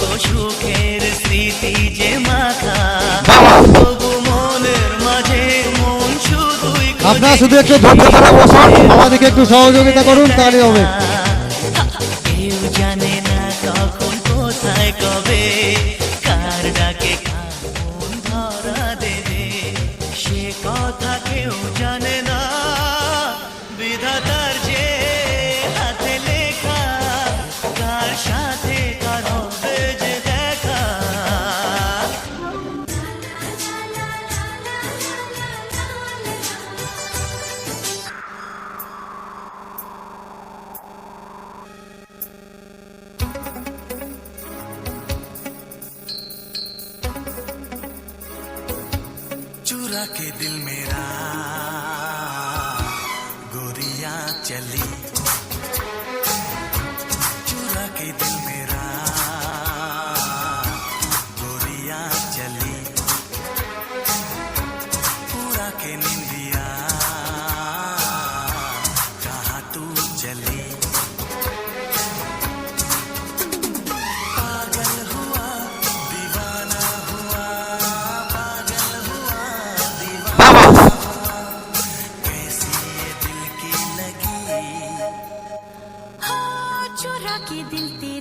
সুখের স্মৃতি যে মাখা বাবা। তবু মনের মাঝে মন শুধুই খোঁজে আপনারা শুধু একটু ধৈর্য ধরে বসুন আমাদেরকে একটু সহযোগিতা করুন তাহলে হবে কেউ জানে না কখন কোথায় কবে কার ডাকে কার ধরা দেবে সে কথা কেউ জানে না चुरा के दिल मेरा। गोरिया चली। चुरा के दिल मेरा। गोरिया चली। पूरा के Aqui del.